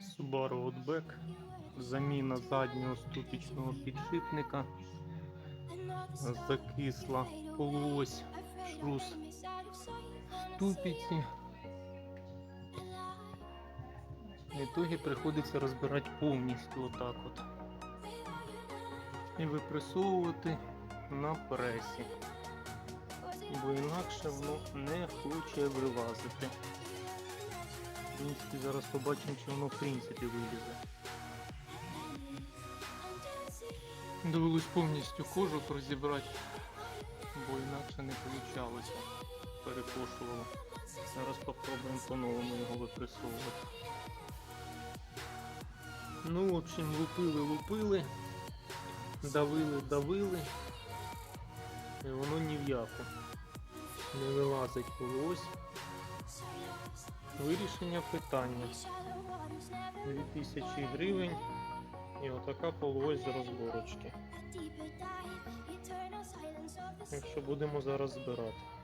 Subaru Outback. Заміна заднього ступічного підшипника. Закисла полуось шрус ступиці. В ітогі приходиться розбирати повністю отак от. І випресовувати на пресі. Бо інакше воно не хоче вилазити. В принципі, зараз побачимо, чи воно в принципі вилізе. Довелось повністю кожух розібрати, бо інакше не вийшло. Перекошувало. Зараз попробуємо по-новому його випресовувати. Ну, в общем, лупили, лупили, давили, давили. І воно ні в яку. Не вилазить полось. Вирішення питання. 2000 гривень і отака полось з розборочки. Якщо будемо зараз збирати.